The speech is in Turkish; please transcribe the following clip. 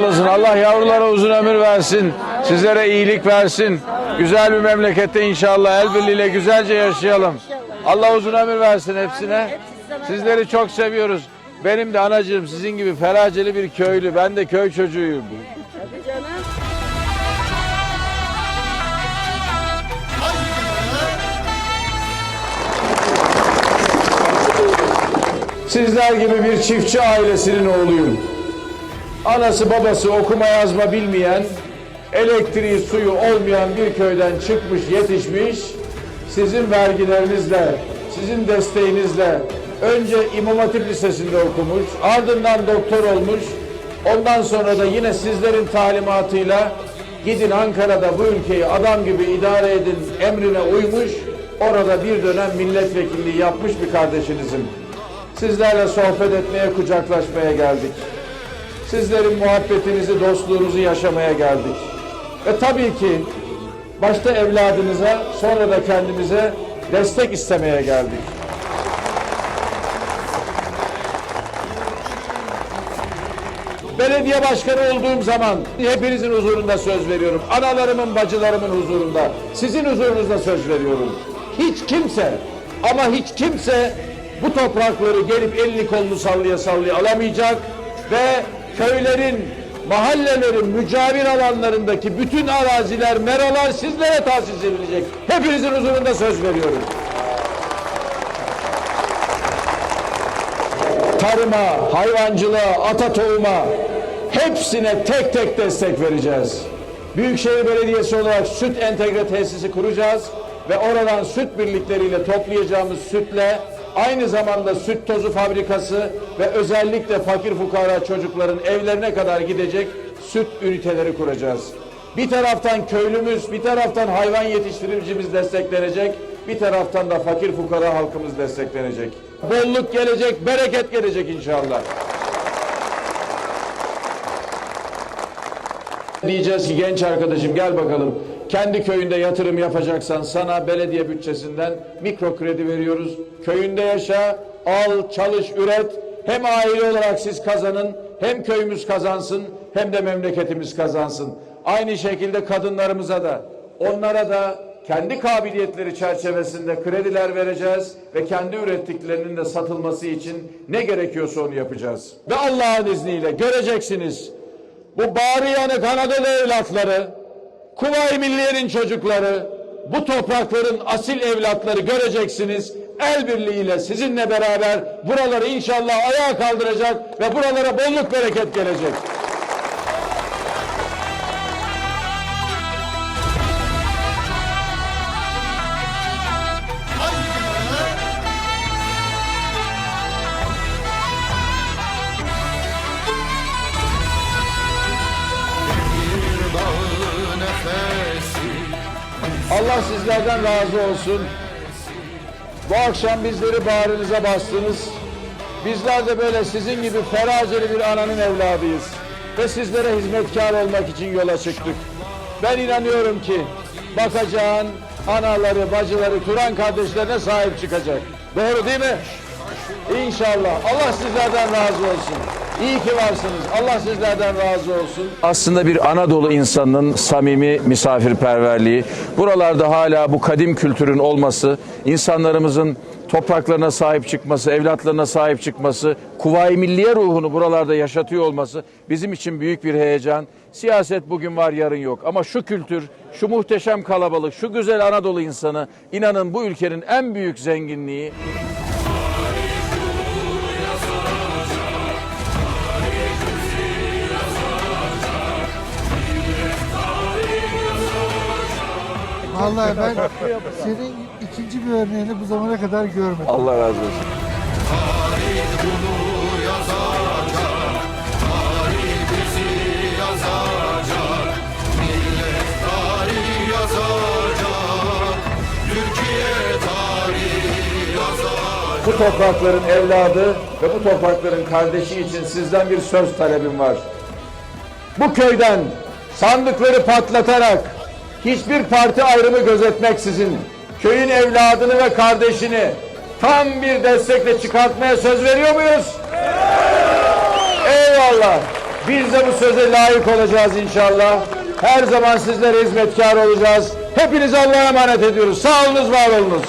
Olasın. Allah yavrulara uzun ömür versin. Sizlere iyilik versin. Güzel bir memlekette inşallah el birliğiyle güzelce yaşayalım. Allah uzun ömür versin hepsine. Sizleri çok seviyoruz. Benim de anacığım sizin gibi feraceli bir köylü. Ben de köy çocuğuyum. Sizler gibi bir çiftçi ailesinin oğluyum. Anası babası okuma yazma bilmeyen, elektriği suyu olmayan bir köyden çıkmış yetişmiş, sizin vergilerinizle, sizin desteğinizle önce İmam Hatip Lisesi'nde okumuş, ardından doktor olmuş, ondan sonra da yine sizlerin talimatıyla gidin Ankara'da bu ülkeyi adam gibi idare edin emrine uymuş, orada bir dönem milletvekilliği yapmış bir kardeşinizim. Sizlerle sohbet etmeye, kucaklaşmaya geldik. Sizlerin muhabbetinizi, dostluğunuzu yaşamaya geldik. Ve tabii ki başta evladınıza, sonra da kendimize destek istemeye geldik. Belediye başkanı olduğum zaman hepinizin huzurunda söz veriyorum. Analarımın, bacılarımın huzurunda, sizin huzurunuzda söz veriyorum. Hiç kimse ama hiç kimse bu toprakları gelip elini kolunu sallaya sallaya alamayacak ve köylerin, mahallelerin, mücavir alanlarındaki bütün araziler, meralar sizlere tahsis edilecek. Hepinizin huzurunda söz veriyorum. tarıma, hayvancılığa, ata tohuma hepsine tek tek destek vereceğiz. Büyükşehir Belediyesi olarak süt entegre tesisi kuracağız ve oradan süt birlikleriyle toplayacağımız sütle aynı zamanda süt tozu fabrikası ve özellikle fakir fukara çocukların evlerine kadar gidecek süt üniteleri kuracağız. Bir taraftan köylümüz, bir taraftan hayvan yetiştiricimiz desteklenecek, bir taraftan da fakir fukara halkımız desteklenecek. Bolluk gelecek, bereket gelecek inşallah. Diyeceğiz ki genç arkadaşım gel bakalım. Kendi köyünde yatırım yapacaksan sana belediye bütçesinden mikro kredi veriyoruz. Köyünde yaşa, al, çalış, üret. Hem aile olarak siz kazanın, hem köyümüz kazansın, hem de memleketimiz kazansın. Aynı şekilde kadınlarımıza da, onlara da kendi kabiliyetleri çerçevesinde krediler vereceğiz ve kendi ürettiklerinin de satılması için ne gerekiyorsa onu yapacağız. Ve Allah'ın izniyle göreceksiniz bu bağrı yanık Anadolu evlatları, Kuvayi Milliye'nin çocukları, bu toprakların asil evlatları göreceksiniz. El birliğiyle sizinle beraber buraları inşallah ayağa kaldıracak ve buralara bolluk bereket gelecek. Allah sizlerden razı olsun. Bu akşam bizleri bağrınıza bastınız. Bizler de böyle sizin gibi feraceli bir ananın evladıyız. Ve sizlere hizmetkar olmak için yola çıktık. Ben inanıyorum ki bakacağın anaları, bacıları, Turan kardeşlerine sahip çıkacak. Doğru değil mi? İnşallah. Allah sizlerden razı olsun. İyi ki varsınız. Allah sizlerden razı olsun. Aslında bir Anadolu insanının samimi misafirperverliği, buralarda hala bu kadim kültürün olması, insanlarımızın topraklarına sahip çıkması, evlatlarına sahip çıkması, kuvayi milliye ruhunu buralarda yaşatıyor olması bizim için büyük bir heyecan. Siyaset bugün var yarın yok ama şu kültür, şu muhteşem kalabalık, şu güzel Anadolu insanı inanın bu ülkenin en büyük zenginliği. Vallahi ben senin ikinci bir örneğini bu zamana kadar görmedim. Allah razı olsun. Bu toprakların evladı ve bu toprakların kardeşi için sizden bir söz talebim var. Bu köyden sandıkları patlatarak hiçbir parti ayrımı gözetmeksizin köyün evladını ve kardeşini tam bir destekle çıkartmaya söz veriyor muyuz? Eyvallah. Biz de bu söze layık olacağız inşallah. Her zaman sizlere hizmetkar olacağız. Hepinizi Allah'a emanet ediyoruz. Sağ olunuz, var olunuz.